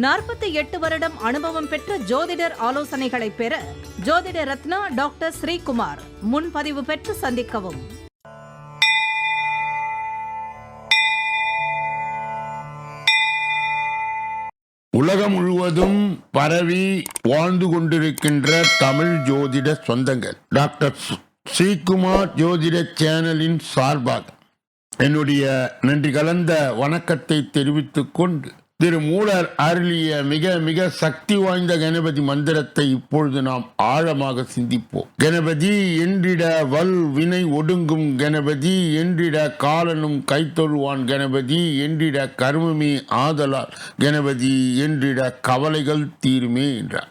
நாற்பத்தி எட்டு வருடம் அனுபவம் பெற்ற ஜோதிடர் ஆலோசனைகளை பெற ஜோதிட ரத்னா டாக்டர் ஸ்ரீகுமார் முன்பதிவு பெற்று சந்திக்கவும். உலகம் முழுவதும் பரவி வாழ்ந்து கொண்டிருக்கின்ற தமிழ் ஜோதிட சொந்தங்கள். டாக்டர் ஸ்- ஸ்ரீகுமார் ஜோதிட சேனலின் சார்பாக என்னுடைய நன்றி கலந்த வணக்கத்தை தெரிவித்துக் கொண்டு திரு மூலர் அருளிய மிக மிக சக்தி வாய்ந்த கணபதி மந்திரத்தை இப்பொழுது நாம் ஆழமாக சிந்திப்போம். கணபதி என்றிட வல் வினை ஒடுங்கும் கணபதி என்றிட காலனும் கைத்தொழுவான் கணபதி என்றிட கர்மமே ஆதலால் கணபதி என்றிட கவலைகள் தீருமே என்றார்.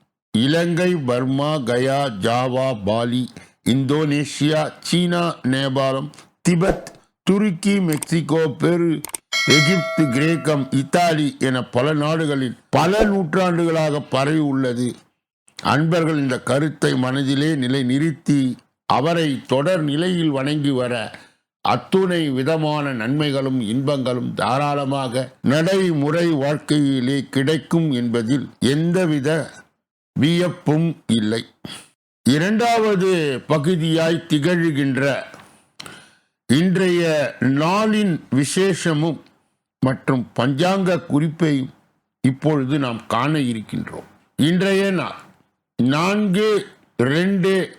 Ilangai Burma Gaya Java Bali Indonesia சீனா நேபாளம் திபெத் துருக்கி மெக்சிகோ பெரு எகிப்து கிரேக்கம் இத்தாலி என பல நாடுகளில் பல நூற்றாண்டுகளாக பரவி உள்ளது. அன்பர்கள் இந்த கருத்தை மனதிலே நிலை நிறுத்தி அவரை தொடர் நிலையில் வணங்கி வர அத்துணை விதமான நன்மைகளும் இன்பங்களும் தாராளமாக நடைமுறை வாழ்க்கையிலே கிடைக்கும் என்பதில் எந்தவித வியப்பும் இல்லை. இரண்டாவது பகுதியாய் திகழ்கின்ற இன்றைய நாளின் விசேஷமும் மற்றும் பஞ்சாங்க குறிப்பையும் இப்பொழுது நாம் காண இருக்கின்றோம். இன்றைய நாள் நான்கு ரெண்டு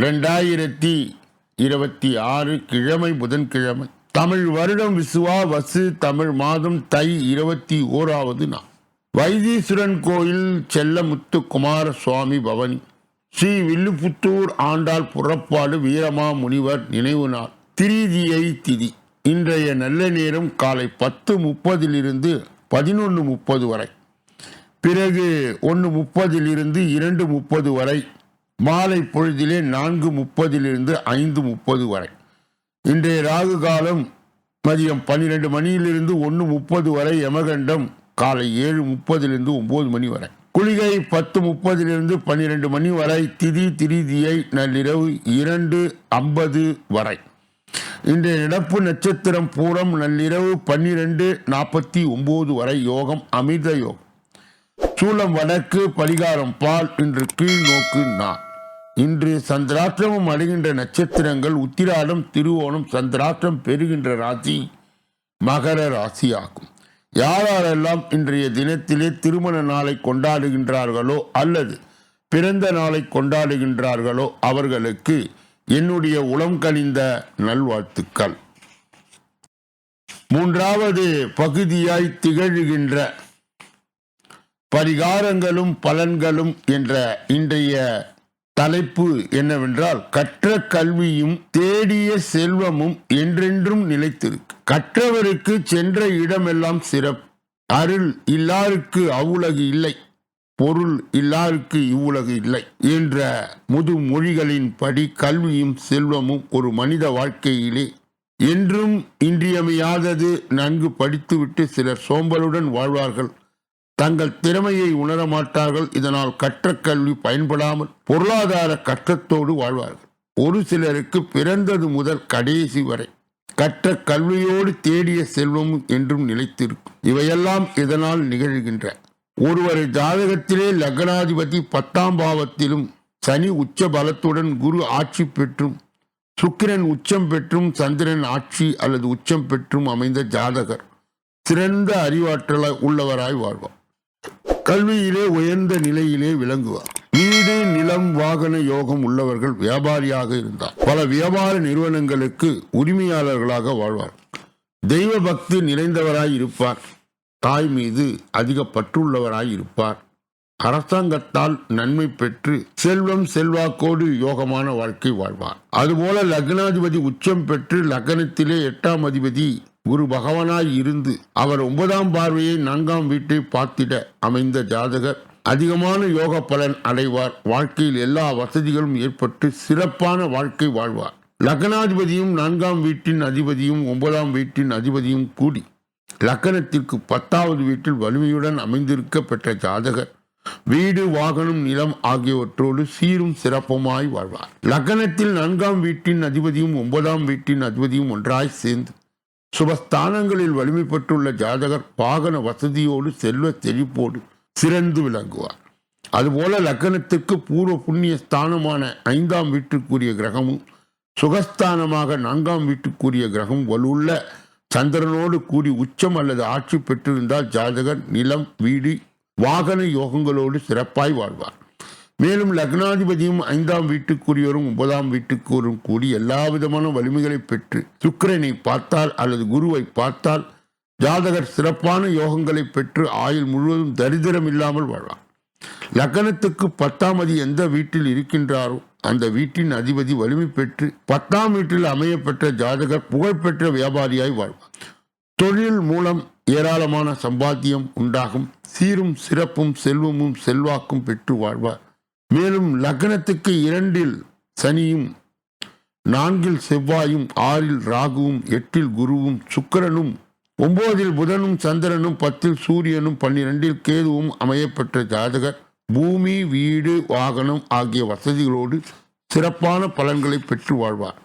ரெண்டாயிரத்தி இருபத்தி ஆறு கிழமை புதன்கிழமை. தமிழ் வருடம் விசுவா வசு தமிழ் மாதம் தை இருபத்தி ஓராவது நாள். வைத்தீஸ்வரன் கோயில் செல்லமுத்து குமார சுவாமி பவனி. ஸ்ரீ வில்லுபுத்தூர் ஆண்டாள் புறப்பாடு வீரமா முனிவர் நினைவு நாள். திரிதியை திதி. இன்றைய நல்ல நேரம் காலை பத்து முப்பதிலிருந்து பதினொன்று முப்பது வரை. பிறகு ஒன்று முப்பதிலிருந்து இரண்டு முப்பது வரை. மாலை பொழுதிலே நான்கு முப்பதிலிருந்து ஐந்து முப்பது வரை. இன்றைய ராகு காலம் மதியம் பன்னிரெண்டு மணியிலிருந்து ஒன்று முப்பது வரை யமகண்டம். காலை ஏழு முப்பதிலிருந்து ஒம்பது மணி வரை. குளிகை பத்து முப்பதிலிருந்து பன்னிரெண்டு மணி வரை. திதி திரிதியை நள்ளிரவு இரண்டு ஐம்பது வரை. இன்றைய நடப்பு நட்சத்திரம் பூரம் நள்ளிரவு பன்னிரெண்டு நாற்பத்தி ஒம்பது வரை யோகம் அமிர்த யோகம். சூளம் வடக்கு பரிகாரம் பால் இன்று கீழ் நோக்கு நான் இன்று சந்திராஷ்டிரமம் அடைகின்ற நட்சத்திரங்கள் உத்திராடம் திருவோணம் சந்திராஷ்டிரம் பெறுகின்ற ராசி மகர ராசி ஆகும் யாரெல்லாம் இன்றைய தினத்திலே திருமண நாளை கொண்டாடுகின்றார்களோ அல்லது பிறந்த நாளை கொண்டாடுகின்றார்களோ அவர்களுக்கு என்னுடைய உளம் கனிந்த நல்வாழ்த்துக்கள். மூன்றாவது பகுதியாய் திகழ்கின்ற பரிகாரங்களும் பலன்களும் என்ற இன்றைய தலைப்பு என்னவென்றால் கற்ற கல்வியும் தேடிய செல்வமும் என்றென்றும் நிலைத்திருக்கு. கற்றவருக்கு சென்ற இடமெல்லாம் சிறப்பு. அருள் இல்லாருக்கு அவ்வுலகு இல்லை. பொருள் இல்லாருக்கு இவ்வுலகு இல்லை என்ற முதுமொழிகளின் படி கல்வியும் செல்வமும் ஒரு மனித வாழ்க்கையிலே என்றும் இன்றியமையாதது நன்கு படித்துவிட்டு சிலர் சோம்பலுடன் வாழ்வார்கள். தங்கள் திறமையை உணர மாட்டார்கள். இதனால் கற்ற கல்வி பயன்படாமல் பொருளாதார கட்டத்தோடு வாழ்வார்கள். ஒரு சிலருக்கு பிறந்தது முதல் கடைசி வரை கற்ற கல்வியோடு தேடிய செல்வம் என்றும் நிலைத்திருக்கும். இவையெல்லாம் இதனால் நிகழ்கின்ற ஒருவரை ஜாதகத்திலே லக்னாதிபதி பத்தாம் பாவத்திலும் சனி உச்ச பலத்துடன் குரு ஆட்சி பெற்றும் சுக்கிரன் உச்சம் பெற்றும் சந்திரன் ஆட்சி அல்லது உச்சம் பெற்றும் அமைந்த ஜாதகர் சிறந்த அறிவாற்றல உள்ளவராய் வாழ்வார். கல்வியிலே உயர்ந்த நிலையிலே விளங்குவார். வீடு நிலம் வாகன யோகம் உள்ளவர்கள் வியாபாரியாக இருந்தார். பல வியாபார நிறுவனங்களுக்கு உரிமையாளர்களாக வாழ்வார். தெய்வ பக்தி நிறைந்தவராய் இருப்பார். தாய் மீது அதிக பற்றுள்ளவராய் இருப்பார். அரசாங்கத்தால் நன்மை பெற்று செல்வம் செல்வாக்கோடு யோகமான வாழ்க்கை வாழ்வார். அதுபோல லக்னாதிபதி உச்சம் பெற்று லக்னத்திலே எட்டாம் அதிபதி குரு பகவானாய் இருந்து அவர் ஒன்பதாம் பார்வையை நான்காம் வீட்டை பார்த்திட அமைந்த ஜாதகர். அதிகமான யோக பலன் அடைவார். வாழ்க்கையில் எல்லா வசதிகளும் ஏற்பட்டு சிறப்பான வாழ்க்கை வாழ்வார். லக்னாதிபதியும் நான்காம் வீட்டின் அதிபதியும் ஒன்பதாம் வீட்டின் அதிபதியும் கூடி லக்கணத்திற்கு பத்தாவது வீட்டில் வலிமையுடன் அமைந்திருக்க பெற்ற ஜாதகர். வீடு வாகனம் நிலம் ஆகியவற்றோடு சீரும் சிறப்புமாய் வாழ்வார். லக்னத்தில் நான்காம் வீட்டின் அதிபதியும் ஒன்பதாம் வீட்டின் அதிபதியும் ஒன்றாய் சேர்ந்து சுபஸ்தானங்களில் வலிமை பெற்றுள்ள ஜாதகர் பாகன வசதியோடு செல்வ செழிப்போடு சிறந்து விளங்குவார். அதுபோல லக்கணத்திற்கு பூர்வ புண்ணிய ஸ்தானமான ஐந்தாம் வீட்டுக்குரிய கிரகமும் சுகஸ்தானமாக நான்காம் வீட்டுக்குரிய கிரகம் வலுள்ள சந்திரனோடு கூடி உச்சம் அல்லது ஆட்சி பெற்றிருந்தால் ஜாதகர் நிலம் வீடு வாகன யோகங்களோடு சிறப்பாய் வாழ்வார். மேலும் லக்னாதிபதியும் ஐந்தாம் வீட்டுக்குரியவரும் ஒன்பதாம் வீட்டுக்குரியவரும் கூடி எல்லா விதமான வலிமைகளை பெற்று சுக்கிரனை பார்த்தால் அல்லது குருவை பார்த்தால் ஜாதகர் சிறப்பான யோகங்களை பெற்று ஆயுள் முழுவதும் தரித்திரம் இல்லாமல் வாழ்வார் லக்னத்துக்கு பத்தாம் அதி எந்த வீட்டில் இருக்கின்றாரோ அந்த வீட்டின் அதிபதி வலிமை பெற்று பத்தாம் வீட்டில் அமையப்பெற்ற ஜாதகர் புகழ்பெற்ற வியாபாரியாய் வாழ்வார். தொழில் மூலம் ஏராளமான சம்பாத்தியம் உண்டாகும் சீரும் சிறப்பும் செல்வமும் செல்வாக்கும் பெற்று வாழ்வார். மேலும் லக்னத்துக்கு இரண்டில் சனியும் நான்கில் செவ்வாயும் ஆறில் ராகுவும் எட்டில் குருவும் சுக்கிரனும் ஒன்பதில் புதனும் சந்திரனும் பத்தில் சூரியனும் பன்னிரெண்டில் கேதுவும் அமையப்பெற்ற ஜாதகர் பூமி வீடு வாகனம் ஆகிய வசதிகளோடு சிறப்பான பலன்களை பெற்று வாழ்வார்.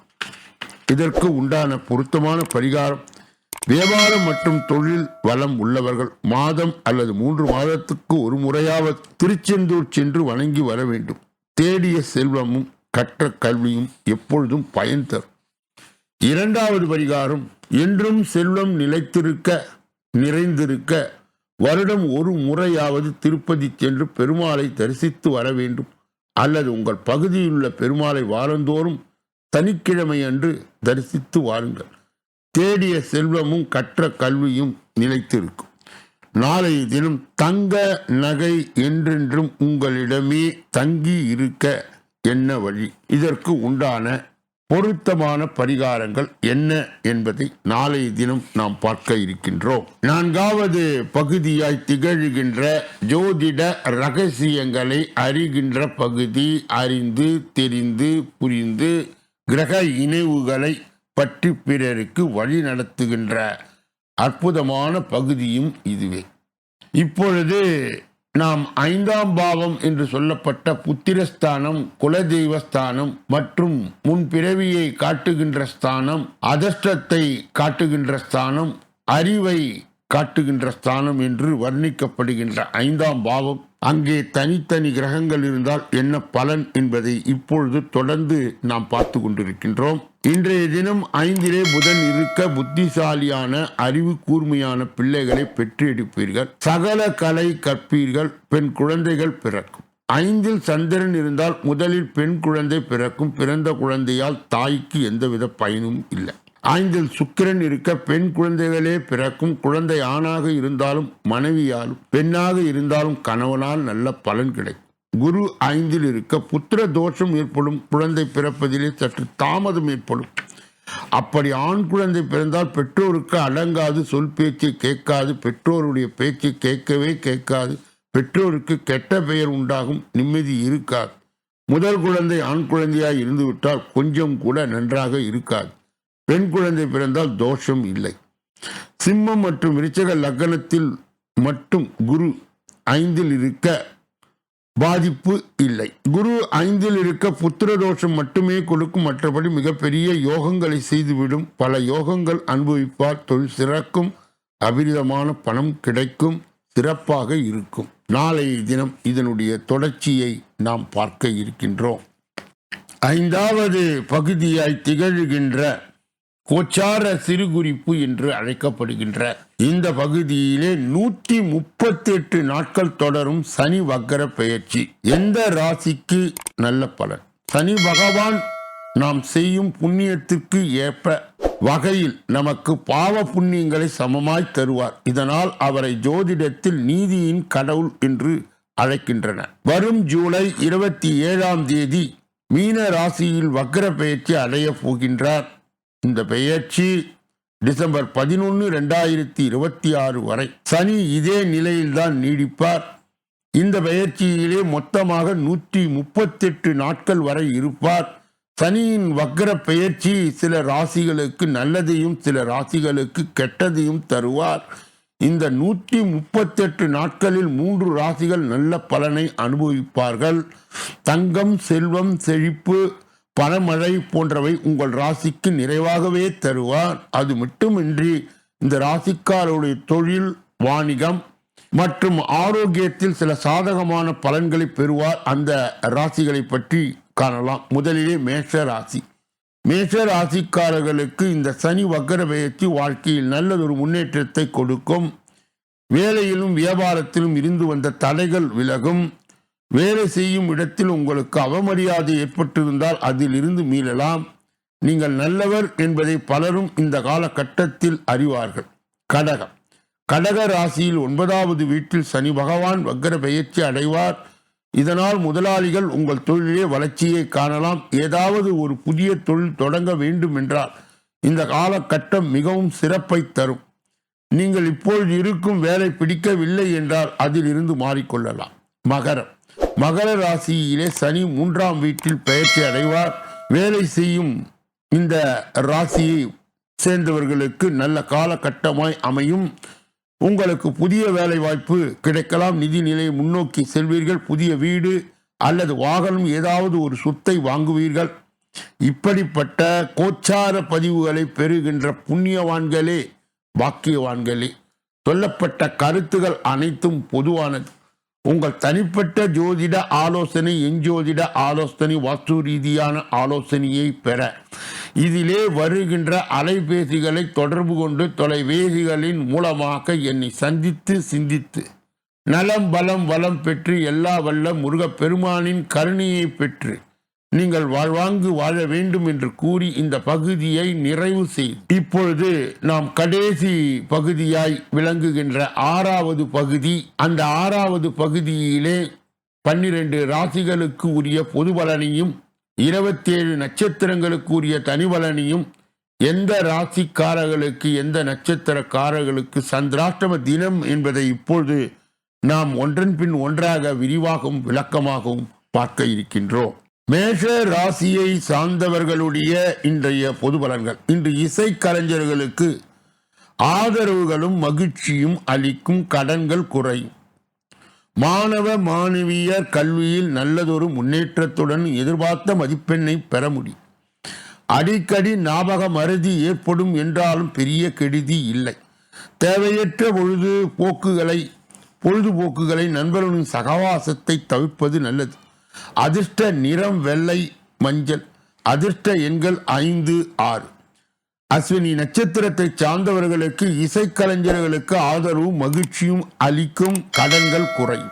இதற்கு உண்டான பொருத்தமான பரிகாரம் வியாபாரம் மற்றும் தொழில் வளம் உள்ளவர்கள் மாதம் அல்லது மூன்று மாதத்துக்கு ஒரு முறையாவது திருச்செந்தூர் சென்று வணங்கி வர வேண்டும். தேடிய செல்வமும் கற்ற கல்வியும் எப்பொழுதும் பயன் தரும். இரண்டாவது பரிகாரம் என்றும் செல்வம் நிலைத்திருக்க நிறைந்திருக்க வருடம் ஒரு முறையாவது திருப்பதி சென்று பெருமாளை தரிசித்து வர வேண்டும். அல்லது உங்கள் பகுதியிலுள்ள பெருமாளை வாரந்தோறும் சனிக்கிழமை அன்று தரிசித்து வாருங்கள். தேடிய செல்வமும் கற்ற கல்வியும் நிலைத்திருக்கும். நாளைய தினம் தங்க நகை என்றென்றும் உங்களிடமே தங்கி இருக்க என்ன வழி? இதற்கு உண்டான பொருத்தமான பரிகாரங்கள் என்ன என்பதை நாளைய தினம் நாம் பார்க்க இருக்கின்றோம். நான்காவது பகுதியாய் திகழ்கின்ற ஜோதிட ரகசியங்களை அறிகின்ற பகுதி அறிந்து தெரிந்து புரிந்து கிரக இணைவுகளை பற்றி பிறருக்கு வழி நடத்துகின்ற அற்புதமான பகுதியும் இதுவே. இப்பொழுது நாம் ஐந்தாம் பாவம் என்று சொல்லப்பட்ட புத்திரஸ்தானம் குலதெய்வஸ்தானம் மற்றும் முன்பிறவியை காட்டுகின்ற ஸ்தானம் அதிர்ஷ்டத்தை காட்டுகின்ற ஸ்தானம் அறிவை காட்டுகின்ற ஸ்தானம் என்று வர்ணிக்கப்படுகின்ற ஐந்தாம் பாவம். அங்கே தனித்தனி கிரகங்கள் இருந்தால் என்ன பலன் என்பதை இப்பொழுது தொடர்ந்து நாம் பார்த்து கொண்டிருக்கின்றோம். இன்றைய தினம் ஐந்திலே புதன் இருக்க புத்திசாலியான அறிவு கூர்மையான பிள்ளைகளை பெற்றெடுப்பீர்கள். சகல கலை கற்பீர்கள் பெண் குழந்தைகள் பிறக்கும். ஐந்தில் சந்திரன் இருந்தால் முதலில் பெண் குழந்தை பிறக்கும். பிறந்த குழந்தையால் தாய்க்கு எந்தவித பயனும் இல்லை. ஐந்தில் சுக்கிரன் இருக்க பெண் குழந்தைகளே பிறக்கும் குழந்தை ஆணாக இருந்தாலும் மனைவியாலும் பெண்ணாக இருந்தாலும் கணவனால் நல்ல பலன் கிடைக்கும். குரு ஐந்தில் இருக்க புத்திர தோஷம் ஏற்படும். குழந்தை பிறப்பதிலே சற்று தாமதம் ஏற்படும். அப்படி ஆண் குழந்தை பிறந்தால் பெற்றோருக்கு அடங்காது. சொல் பேச்சை கேட்காது. பெற்றோருடைய பேச்சை கேட்கவே கேட்காது. பெற்றோருக்கு கெட்ட பெயர் உண்டாகும். நிம்மதி இருக்காது. முதல் குழந்தை ஆண் குழந்தையாய் இருந்துவிட்டால் கொஞ்சம் கூட நன்றாக இருக்காது. பெண் குழந்தை பிறந்தால் தோஷம் இல்லை. சிம்மம் மற்றும் விருச்சக லக்னத்தில் மட்டும் குரு ஐந்தில் இருக்க பாதிப்பு இல்லை. குரு ஐந்தில் இருக்க புத்திர தோஷம் மட்டுமே கொடுக்கும். மற்றபடி மிகப்பெரிய யோகங்களை செய்துவிடும். பல யோகங்கள் அனுபவிப்பார். தொழில் சிறக்கும். அபிரிதமான பணம் கிடைக்கும். சிறப்பாக இருக்கும். நாளைய தினம் இதனுடைய தொடர்ச்சியை நாம் பார்க்க இருக்கின்றோம். ஐந்தாவது பகுதியாய் திகழ்கின்ற கோச்சார சிறுகுறிப்பு என்று அழைக்கப்படுகின்ற இந்த பகுதியிலே நூற்றி முப்பத்தி எட்டு நாட்கள் தொடரும் சனி வக்கர பெயர்ச்சி எந்த ராசிக்கு நல்ல பலன்? சனி பகவான் நாம் செய்யும் புண்ணியத்திற்கு ஏற்ப வகையில் நமக்கு பாவ புண்ணியங்களை சமமாய் தருவார். இதனால் அவரை ஜோதிடத்தில் நீதியின் கடவுள் என்று அழைக்கின்றனர். வரும் ஜூலை இருபத்தி ஏழாம் தேதி மீன ராசியில் வக்கர பெயர்ச்சி அடைய போகின்றார். இந்த பெயர்ச்சி டிசம்பர் பதினொன்று ரெண்டாயிரத்தி இருபத்தி ஆறு வரை. சனி இதே நிலையில்தான் நீடிப்பார். இந்த பெயர்ச்சியிலே மொத்தமாக நூற்றி முப்பத்தெட்டு நாட்கள் வரை இருப்பார். சனியின் வக்கர பெயர்ச்சி சில ராசிகளுக்கு நல்லதையும் சில ராசிகளுக்கு கெட்டதையும் தருவார். இந்த நூற்றி முப்பத்தெட்டு நாட்களில் மூன்று ராசிகள் நல்ல பலனை அனுபவிப்பார்கள். தங்கம் செல்வம் செழிப்பு பணமழை போன்றவை உங்கள் ராசிக்கு நிறைவாகவே தருவார். அது மட்டுமின்றி இந்த ராசிக்காரருடைய தொழில் வாணிகம் மற்றும் ஆரோக்கியத்தில் சில சாதகமான பலன்களை பெறுவார். அந்த ராசிகளை பற்றி காணலாம். முதலிலே மேஷ ராசி. மேஷ ராசிக்காரர்களுக்கு இந்த சனி வக்கர பெயர்ச்சி வாழ்க்கையில் நல்லதொரு முன்னேற்றத்தை கொடுக்கும். வேலையிலும் வியாபாரத்திலும் இருந்து வந்த தடைகள் விலகும். வேலை செய்யும் இடத்தில் உங்களுக்கு அவமரியாதை ஏற்பட்டிருந்தால் அதிலிருந்து மீளலாம். நீங்கள் நல்லவர் என்பதை பலரும் இந்த காலகட்டத்தில் அறிவார்கள். கடகம். கடக ராசியில் ஒன்பதாவது வீட்டில் சனி பகவான் வக்கர பெயர்ச்சி அடைவார். இதனால் முதலாளிகள் உங்கள் தொழிலே வளர்ச்சியை காணலாம். ஏதாவது ஒரு புதிய தொழில் தொடங்க வேண்டும் என்றால் இந்த காலகட்டம் மிகவும் சிறப்பை தரும். நீங்கள் இப்பொழுது இருக்கும் வேலை பிடிக்கவில்லை என்றால் அதில் இருந்து மாறிக்கொள்ளலாம். மகரம். மகர ராசியிலே சனி மூன்றாம் வீட்டில் பயிற்சி அடைவார். வேலை செய்யும் இந்த ராசியை சேர்ந்தவர்களுக்கு நல்ல காலகட்டமாய் அமையும். உங்களுக்கு புதிய வேலை வாய்ப்பு கிடைக்கலாம். நிதி நிலையை முன்னோக்கி செல்வீர்கள். புதிய வீடு அல்லது வாகனம் ஏதாவது ஒரு சொத்தை வாங்குவீர்கள். இப்படிப்பட்ட கோச்சார பதிவுகளை பெறுகின்ற புண்ணியவான்களே பாக்கியவான்களே. சொல்லப்பட்ட கருத்துகள் அனைத்தும் பொதுவானது. உங்கள் தனிப்பட்ட ஜோதிட ஆலோசனை எஞ்சோதிட ஆலோசனை வாஸ்து ரீதியான ஆலோசனையை பெற. இதிலே வருகின்ற அலைபேசிகளை தொடர்பு கொண்டு தொலைபேசிகளின் மூலமாக என்னை சந்தித்து சிந்தித்து நலம் பலம் வளம் பெற்று எல்லா வல்ல முருகப் பெருமானின் கருணையை பெற்று நீங்கள் வாழ்வாங்கு வாழ வேண்டும் என்று கூறி இந்த பகுதியை நிறைவு செய். இப்பொழுது நாம் கடைசி பகுதியாய் விளங்குகின்ற ஆறாவது பகுதி அந்த ஆறாவது பகுதியிலே பன்னிரண்டு ராசிகளுக்கு உரிய பொது பலனையும் இருபத்தேழு நட்சத்திரங்களுக்கு உரிய தனி பலனையும் எந்த ராசிக்காரர்களுக்கு எந்த நட்சத்திரக்காரர்களுக்கு சந்திராஷ்டம தினம் என்பதை இப்பொழுது நாம் ஒன்றன் பின் ஒன்றாக விரிவாகவும் விளக்கமாகவும் பார்க்க இருக்கின்றோம். மேஷ ராசியை சார்ந்தவர்களுடைய இன்றைய பொது பலன்கள். இன்று இசைக்கலைஞர்களுக்கு ஆதரவுகளும் மகிழ்ச்சியும் அளிக்கும் கடன்கள் குறையும். மாணவ மாணவியர் கல்வியில் நல்லதொரு முன்னேற்றத்துடன் எதிர்பார்த்த மதிப்பெண்ணை பெற முடியும். அடிக்கடி ஞாபக மருதி ஏற்படும் என்றாலும் பெரிய கெடுதி இல்லை. தேவையற்ற பொழுது போக்குகளை பொழுதுபோக்குகளை நண்பர்களின் சகவாசத்தை தவிர்ப்பது நல்லது. அதிர்ஷ்ட நிறம் வெள்ளை மஞ்சள் அதிர்ஷ்ட எண்கள் ஐந்து ஆறு. அஸ்வினி நட்சத்திரத்தை சார்ந்தவர்களுக்கு இசைக்கலைஞர்களுக்கு ஆதரவும் மகிழ்ச்சியும் அளிக்கும் கடன்கள் குறையும்.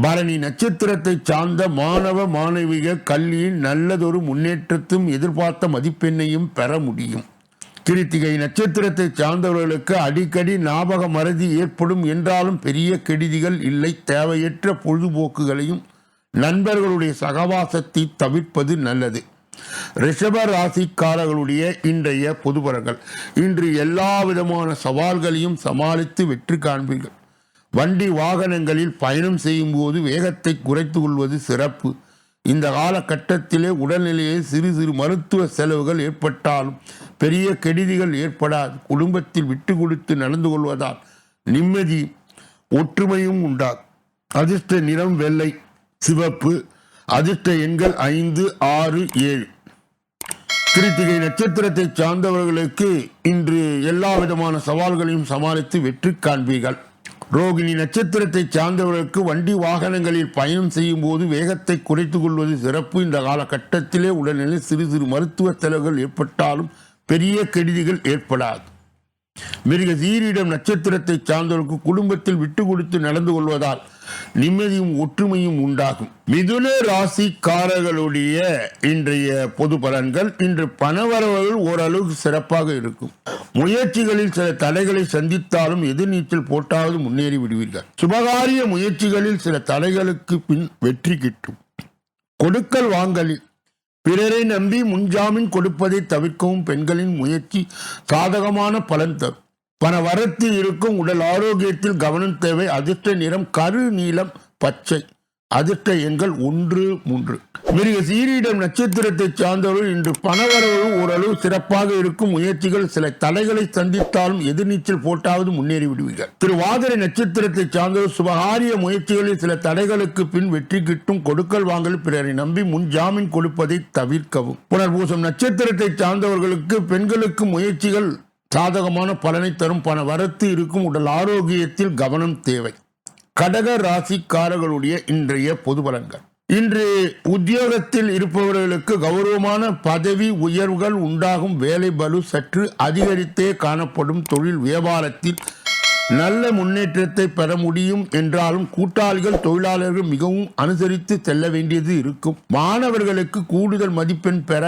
பரணி நட்சத்திரத்தை சார்ந்த மாணவ மாணவிக கல்வியில் நல்லதொரு முன்னேற்றத்தும் எதிர்பார்த்த மதிப்பெண்ணையும் பெற முடியும். கிருத்திகை நட்சத்திரத்தை சார்ந்தவர்களுக்கு அடிக்கடி ஞாபக மறதி ஏற்படும் என்றாலும் பெரிய கெடுதிகள் இல்லை. தேவையற்ற பொழுதுபோக்குகளையும் நண்பர்களுடைய சகவாசத்தை தவிர்ப்பது நல்லது. ரிஷப ராசிக்காரர்களுடைய இன்றைய பொதுபரங்கள் இன்று எல்லா விதமான சவால்களையும் சமாளித்து வெற்றி காண்பீர்கள். வண்டி வாகனங்களில் பயணம் செய்யும் போது வேகத்தை குறைத்து கொள்வது சிறப்பு. இந்த காலகட்டத்திலே உடல்நிலையில் சிறு சிறு மருத்துவ செலவுகள் ஏற்பட்டாலும் பெரிய கெடுதிகள் ஏற்படாது. குடும்பத்தில் விட்டு கொடுத்து நடந்து கொள்வதால் நிம்மதி ஒற்றுமையும் உண்டாகும். அதிர்ஷ்ட நிறம் வெள்ளை. சிவப்பு அதிர்ஷ்ட எண்கள் ஐந்து ஆறு ஏழு. கிருத்திகை நட்சத்திரத்தை சார்ந்தவர்களுக்கு இன்று எல்லா விதமான சவால்களையும் சமாளித்து வெற்றி காண்பீர்கள். ரோகிணி நட்சத்திரத்தை சார்ந்தவர்களுக்கு வண்டி வாகனங்களில் பயணம் செய்யும் போது வேகத்தை குறைத்துக் கொள்வது சிறப்பு. இந்த காலகட்டத்திலே உடல்நிலை சிறு சிறு மருத்துவ செலவுகள் ஏற்பட்டாலும் பெரிய கெடுதிகள் ஏற்படாது. மிருக சீரிடம் நட்சத்திரத்தை சார்ந்தவருக்கு குடும்பத்தில் விட்டு கொடுத்து நடந்து கொள்வதால் நிம்மதியும் ஒற்றுமையும் உண்டாகும். மிதுன ராசிக்காரர்களுடைய இன்றைய பொது பலன்கள் இன்று பணவரவுகள் ஓரளவுக்கு சிறப்பாக இருக்கும். முயற்சிகளில் சில தடைகளை சந்தித்தாலும் எதிர்நீச்சல் போட்டாவது முன்னேறி விடுவீர்கள். சுபகாரிய முயற்சிகளில் சில தடைகளுக்கு பின் வெற்றி கிட்டும். கொடுக்கல் வாங்கலில் பிறரை நம்பி முன்ஜாமீன் கொடுப்பதை தவிர்க்கவும் பெண்களின் முயற்சி சாதகமான பலன் தரும். பண வரத்து இருக்கும் உடல் ஆரோக்கியத்தில் கவனம் தேவை. அதிர்ஷ்ட நிறம் கரு நீளம் பச்சை. அதிர்ஷ்ட எண்கள் ஒன்று மூன்று. மிருக சீரியிடம் நட்சத்திரத்தை சார்ந்தவர்கள் இன்று பணவரவு ஓரளவு சிறப்பாக இருக்கும் முயற்சிகள் சில தடைகளை சந்தித்தாலும் எதிர்நீச்சல் போட்டாவது முன்னேறி விடுவீர்கள். திருவாதிரை நட்சத்திரத்தை சார்ந்தவர் சுபகாரிய முயற்சிகளில் சில தடைகளுக்கு பின் வெற்றி கிட்டும் கொடுக்கல் வாங்கல் பிறரை நம்பி முன் ஜாமீன் கொடுப்பதை தவிர்க்கவும். புனர்பூசம் நட்சத்திரத்தை சார்ந்தவர்களுக்கு பெண்களுக்கு முயற்சிகள் சாதகமான பலனை தரும் பண வரத்து இருக்கும் உடல் ஆரோக்கியத்தில் கவனம் தேவை. கடக ராசிக்காரர்களுடைய இன்றைய பொது பலன்கள். இன்று உத்தியோகத்தில் இருப்பவர்களுக்கு கௌரவமான பதவி உயர்வுகள் உண்டாகும் வேலை பலு சற்று அதிகரித்தே காணப்படும் தொழில் வியாபாரத்தில் நல்ல முன்னேற்றத்தை பெற முடியும் என்றாலும் கூட்டாளிகள் தொழிலாளர்கள் மிகவும் அனுசரித்து செல்ல வேண்டியது இருக்கும். மாணவர்களுக்கு கூடுதல் மதிப்பெண் பெற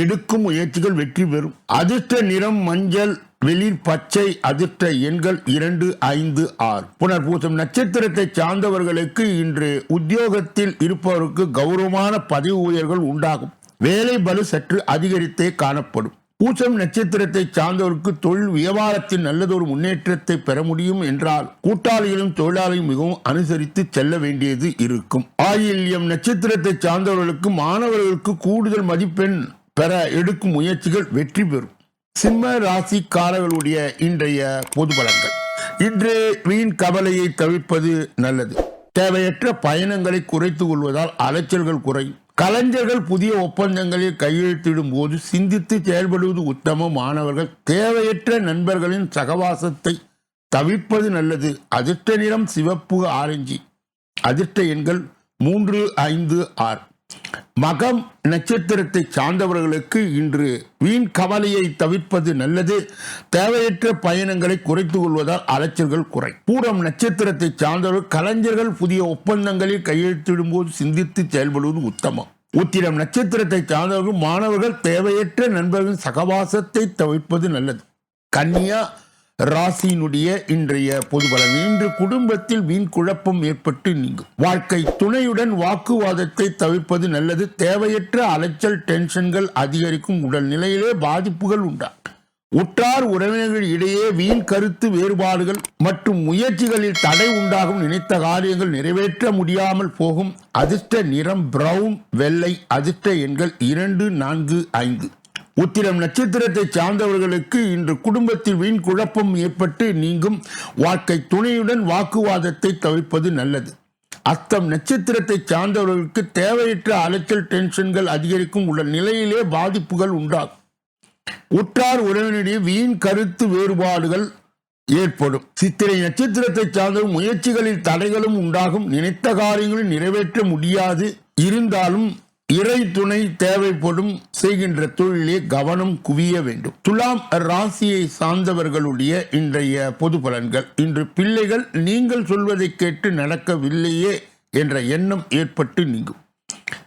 எடுக்கும் முயற்சிகள் வெற்றி பெறும். அதிர்ஷ்ட நிறம் மஞ்சள் வெளிர் பச்சை அதிர்ஷ்ட எண்கள் இரண்டு ஐந்து ஆறு. புனர்பூசம் நட்சத்திரத்தை சார்ந்தவர்களுக்கு இன்று உத்தியோகத்தில் இருப்பவருக்கு கௌரவமான பதவி உயர்கள் உண்டாகும். வேலை பலு சற்று அதிகரித்தே காணப்படும். பூசம் நட்சத்திரத்தை சார்ந்தவருக்கு தொழில் வியாபாரத்தில் நல்லதொரு முன்னேற்றத்தை பெற முடியும் என்றால் கூட்டாளிகளும் தொழிலாளியும் மிகவும் அனுசரித்து செல்ல வேண்டியது இருக்கும். ஆயில்யம் நட்சத்திரத்தை சார்ந்தவர்களுக்கு மாணவர்களுக்கு கூடுதல் மதிப்பெண் பெற எடுக்கும் முயற்சிகள் வெற்றி பெறும். சிம்ம ராசிக்காரர்களுடைய இன்றைய பொது பலன்கள் இன்று வீண் கவலையை தவிர்ப்பது நல்லது. தேவையற்ற பயணங்களை குறைத்துக் கொள்வதால் அலைச்சல்கள் குறையும். கலைஞர்கள் புதிய ஒப்பந்தங்களில் கையெழுத்திடும் போது சிந்தித்து செயல்படுவது உத்தமம். மாணவர்கள் தேவையற்ற நண்பர்களின் சகவாசத்தை தவிர்ப்பது நல்லது. அதிர்ஷ்ட நிறம் சிவப்பு ஆரஞ்சு. அதிர்ஷ்ட எண்கள் மூன்று ஐந்து ஆறு. மகம் நட்சத்திரத்தை சார்ந்தவர்களுக்கு இன்று வீண் கவலையை தவிர்ப்பது நல்லது. தேவையற்ற பயணங்களை குறைத்துக் கொள்வதால் அலைச்சல்கள் குறை பூரம் நட்சத்திரத்தை சார்ந்தவர்கள் கலைஞர்கள் புதிய ஒப்பந்தங்களில் கையெழுத்திடும் போது சிந்தித்து செயல்படுவது உத்தமம். உத்திரம் நட்சத்திரத்தை சார்ந்தவர்கள் மாணவர்கள் தேவையற்ற நண்பர்களின் சகவாசத்தை தவிர்ப்பது நல்லது. கன்னியா ராசியினுடைய இன்றைய பொது பலன் இன்று குடும்பத்தில் வீண் குழப்பம் ஏற்பட்டு நீங்கும். வாழ்க்கை துணையுடன் வாக்குவாதத்தை தவிர்ப்பது நல்லது. தேவையற்ற அலைச்சல் டென்ஷன்கள் அதிகரிக்கும் உடல் நிலையிலே பாதிப்புகள் உண்டா உற்றார் உறவினர்கள் இடையே வீண் கருத்து வேறுபாடுகள் மற்றும் முயற்சிகளில் தடை உண்டாகும் நினைத்த காரியங்கள் நிறைவேற்ற முடியாமல் போகும். அதிர்ஷ்ட நிறம் பிரவுன் வெள்ளை அதிர்ஷ்ட எண்கள் இரண்டு நான்கு ஐந்து. உத்திரம் நட்சத்திரத்தை சார்ந்தவர்களுக்கு இன்று குடும்பத்தில் வீண் குழப்பம் ஏற்பட்டு நீங்கும். வாழ்க்கை துணையுடன் வாக்குவாதத்தை தவிர்ப்பது நல்லது. அஸ்தம் நட்சத்திரத்தை சார்ந்தவர்களுக்கு தேவையற்ற அலைச்சல் டென்ஷன்கள் அதிகரிக்கும் உள்ள நிலையிலே பாதிப்புகள் உண்டாகும். உற்றார் உறவினிடையே வீண் கருத்து வேறுபாடுகள் ஏற்படும். சித்திரை நட்சத்திரத்தை சார்ந்த முயற்சிகளில் தடைகளும் உண்டாகும். நினைத்த காரியங்களும் நிறைவேற்ற முடியாது. இருந்தாலும் இறை துணை தேவைப்படும் செய்கின்ற தொழிலே கவனம் குவிய வேண்டும். துலாம் ராசியை சார்ந்தவர்களுடைய இன்றைய பொது பலன்கள். இன்று பிள்ளைகள் நீங்கள் சொல்வதை கேட்டு நடக்கவில்லையே என்ற எண்ணம் ஏற்பட்டு நீங்கும்.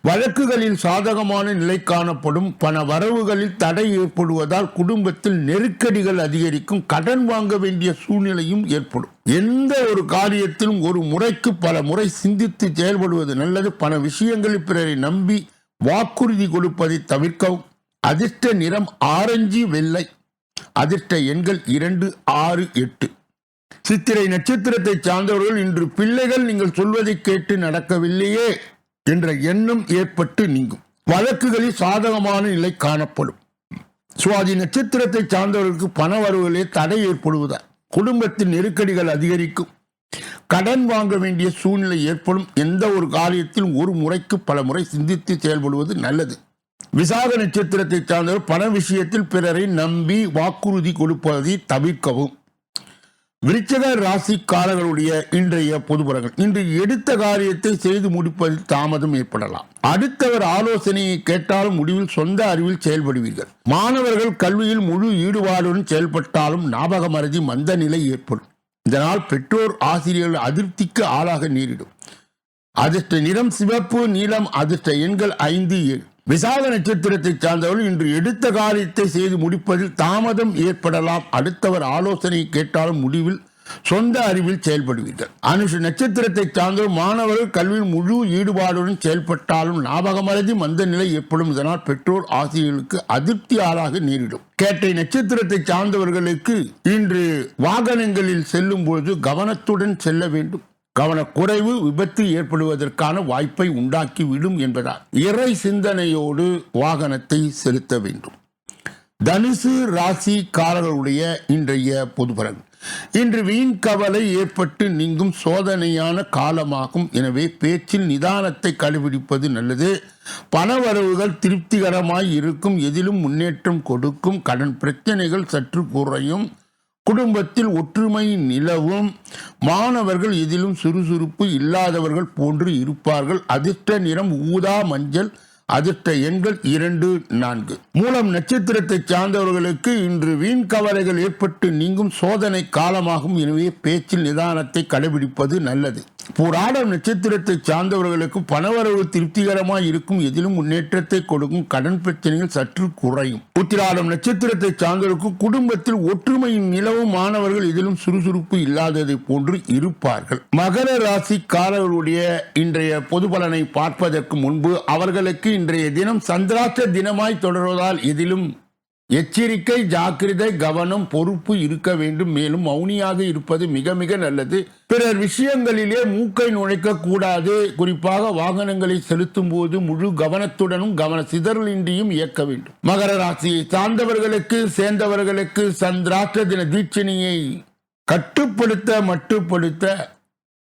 வழக்குகளில் சாதகமான நிலை காணப்படும். பண வரவுகளில் தடை ஏற்படுவதால் குடும்பத்தில் நெருக்கடிகள் அதிகரிக்கும். கடன் வாங்க வேண்டிய சூழ்நிலையும் ஏற்படும். எந்த ஒரு காரியத்திலும் ஒரு முறைக்கு பல முறை சிந்தித்து செயல்படுவது நல்லது. பல விஷயங்களில் பிறரை நம்பி வாக்குறுதி கொடுப்பதை தவிர்க்கவும். அதிர்ஷ்ட நிறம் ஆரஞ்சு வெள்ளை. அதிர்ஷ்ட எண்கள் இரண்டு ஆறு எட்டு. சித்திரை நட்சத்திரத்தை சார்ந்தவர்கள் இன்று பிள்ளைகள் நீங்கள் சொல்வதை கேட்டு நடக்கவில்லையே. என்ற எண்ணம் ஏற்பட்டு நீங்கும். வழக்குகளில் சாதகமான நிலை காணப்படும். சுவாதி நட்சத்திரத்தை சார்ந்தவர்களுக்கு பண வரவுகளே தடை ஏற்படுவதால் குடும்பத்தின் நெருக்கடிகள் அதிகரிக்கும். கடன் வாங்க வேண்டிய சூழ்நிலை ஏற்படும். எந்த ஒரு காரியத்திலும் ஒரு முறைக்கு பல முறை சிந்தித்து செயல்படுவது நல்லது. விசாக நட்சத்திரத்தை சார்ந்தவர் பண விஷயத்தில் பிறரை நம்பி வாக்குறுதி கொடுப்பதை தவிர்க்கவும். விருச்சக ராசிக்காரர்களுடைய இன்றைய பொதுபலங்கள் இன்று எடுத்த காரியத்தை செய்து முடிப்பதில் தாமதம் ஏற்படலாம். அடுத்தவர் ஆலோசனையை கேட்டாலும் முடிவில் சொந்த அறிவில் செயல்படுவீர்கள். மாணவர்கள் கல்வியில் முழு ஈடுபாடுடன் செயல்பட்டாலும் ஞாபக மறதி மந்த நிலை ஏற்படும். இதனால் பெற்றோர் ஆசிரியர்கள் அதிருப்திக்கு ஆளாக நேரிடும். அதிர்ஷ்ட நிறம் சிவப்பு நீளம் அதிர்ஷ்ட எண்கள் ஐந்து ஏழு. விசாக நட்சத்திரத்தை சார்ந்தவர்கள் இன்று எடுத்த காரியத்தை செய்து முடிப்பதில் தாமதம் ஏற்படலாம். அடுத்தவர் ஆலோசனை கேட்டாலும் முடிவில் சொந்த அறிவில் செயல்படுவீர்கள். அனுஷ நட்சத்திரத்தை சார்ந்தவர் மாணவர்கள் கல்வியில் முழு ஈடுபாடுடன் செயல்பட்டாலும் ஞாபகமறதி மந்த நிலை ஏற்படும். இதனால் பெற்றோர் ஆசிரியர்களுக்கு அதிருப்தி ஆளாக நேரிடும். கேட்டை நட்சத்திரத்தை சார்ந்தவர்களுக்கு இன்று வாகனங்களில் செல்லும் பொழுது கவனத்துடன் செல்ல வேண்டும். கவனக்குறைவு விபத்து ஏற்படுவதற்கான வாய்ப்பை உண்டாக்கிவிடும் என்பதால் இறை சிந்தனையோடு வாகனத்தை செலுத்த வேண்டும். தனுசு ராசிக்காரர்களுடைய இன்றைய பொதுபலன். இன்று வீண் கவலை ஏற்பட்டு நீங்கும் சோதனையான காலமாகும். எனவே பேச்சில் நிதானத்தை கடைபிடிப்பது நல்லது. பணவரவுகள் திருப்திகரமாய் இருக்கும். எதிலும் முன்னேற்றம் கொடுக்கும். கடன் பிரச்சனைகள் சற்று குறையும். குடும்பத்தில் ஒற்றுமை நிலவும். மாணவர்கள் எதிலும் சுறுசுறுப்பு இல்லாதவர்கள் போன்று இருப்பார்கள். அதிர்ஷ்ட நிறம் ஊதா மஞ்சள் அதிர்ஷ்ட எண்கள் இரண்டு நான்கு. மூலம் நட்சத்திரத்தை சார்ந்தவர்களுக்கு இன்று வீண் கவலைகள் ஏற்பட்டு நீங்கும் சோதனை காலமாகும். எனவே பேச்சில் நிதானத்தை கடைபிடிப்பது நல்லது. புராடம் நட்சத்திரத்தை சார்ந்தவர்களுக்கு பணவரவு திருப்திகரமாக இருக்கும் எதிலும் முன்னேற்றத்தை கொடுக்கும் கடன் பிரச்சனைகள் சற்று குறையும். உத்திராடம் நட்சத்திரத்தை சார்ந்தவருக்கு குடும்பத்தில் ஒற்றுமையின் நிலவும் மாணவர்கள் எதிலும் சுறுசுறுப்பு இல்லாததை போன்று இருப்பார்கள். மகர ராசிக்காரர்களுடைய இன்றைய பொது பலனை பார்ப்பதற்கு முன்பு அவர்களுக்கு இன்றைய தினம் சந்திராஷ்ட தினமாய் தொடர்வதால் எதிலும் எச்சரிக்கை ஜாக்கிரதை கவனம் பொறுப்பு இருக்க வேண்டும். மேலும் மௌனியாக இருப்பது மிக மிக நல்லது. பிறர் விஷயங்களிலே மூக்கை நுழைக்க கூடாது. குறிப்பாக வாகனங்களை செலுத்தும் போது முழு கவனத்துடனும் கவன சிதறலின்றியும் இயக்க வேண்டும். மகர ராசியை சார்ந்தவர்களுக்கு சேர்ந்தவர்களுக்கு சந்திராஷ்ட தின தீட்சணியை கட்டுப்படுத்த மட்டுப்படுத்த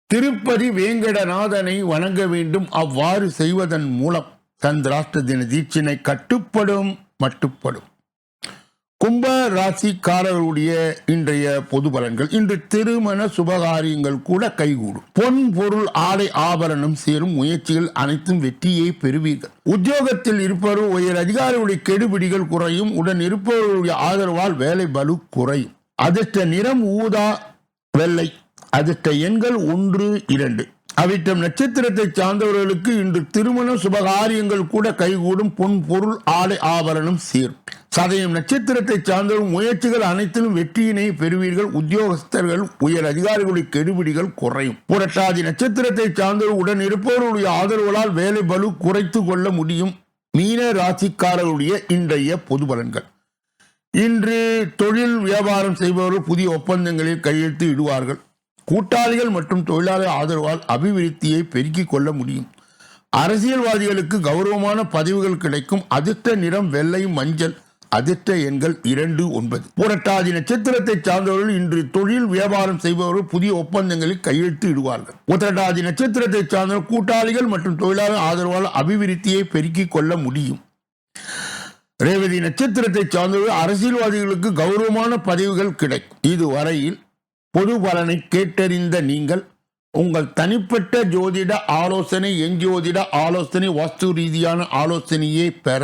திருப்பதி வேங்கடநாதனை வணங்க வேண்டும். அவ்வாறு செய்வதன் மூலம் சந்திராஷ்ட தின தீட்சினை கட்டுப்படும் மட்டுப்படும். கும்ப ராசிக்காரர்களுடைய இன்றைய பொது பலன்கள். இன்று திருமண சுபகாரியங்கள் கூட கைகூடும். பொன் பொருள் ஆடை ஆபரணம் சேரும் முயற்சிகள் அனைத்தும் வெற்றியை பெறுவீர்கள். உத்தியோகத்தில் இருப்பவர் உயர் அதிகாரிகளுடைய கெடுபிடிகள் குறையும். உடன் இருப்பவர்களுடைய ஆதரவால் வேலை பலு குறையும். அதிர்ஷ்ட நிறம் ஊதா வெள்ளை. அதிர்ஷ்ட எண்கள் ஒன்று இரண்டு. அவிட்டம் நட்சத்திரத்தை சார்ந்தவர்களுக்கு இன்று திருமண சுபகாரியங்கள் கூட கைகூடும். பொன் பொருள் ஆடை ஆபரணம் சேரும். சதயம் நட்சத்திரத்தை சார்ந்தவரும் முயற்சிகள் அனைத்திலும் வெற்றியினை பெறுவீர்கள். உத்தியோகஸ்தர்கள் உயர் அதிகாரிகளுடைய கெடுபிடிகள் குறையும். புரட்டாதி நட்சத்திரத்தை சார்ந்தவர் உடன் இருப்பவர்களுடைய ஆதரவுகளால் வேலை பலு குறைத்து கொள்ள முடியும். மீன ராசிக்காரர்களுடைய இன்றைய பொது பலன்கள். இன்று தொழில் வியாபாரம் செய்பவர்கள் புதிய ஒப்பந்தங்களில் கையெழுத்து இடுவார்கள். கூட்டாளிகள் மற்றும் தொழிலாளர் ஆதரவால் அபிவிருத்தியை பெருக்கிக் கொள்ள முடியும். அரசியல்வாதிகளுக்கு கௌரவமான பதவிகள் கிடைக்கும். அதிர்ஷ்ட நிறம் வெள்ளை மஞ்சள் அதிர்ஷ்ட எண்கள் இரண்டு ஒன்பது. புரட்டாதி நட்சத்திரத்தை சார்ந்தவர்கள் இன்று தொழில் வியாபாரம் செய்பவர்கள் புதிய ஒப்பந்தங்களில் கையெழுத்து இடுவார்கள். உத்திரட்டாதி நட்சத்திரத்தை சார்ந்தவர்கள் கூட்டாளிகள் மற்றும் தொழிலாளர் ஆதரவால் அபிவிருத்தியை பெருக்கிக் கொள்ள முடியும். ரேவதி நட்சத்திரத்தை சார்ந்தவர்கள் அரசியல்வாதிகளுக்கு கௌரவமான பதவிகள் கிடைக்கும். இதுவரையில் பொது பலனை கேட்டறிந்த நீங்கள் உங்கள் தனிப்பட்ட ஜோதிட ஆலோசனை எஞ்சோதிட ஆலோசனை வாஸ்து ரீதியான ஆலோசனையை பெற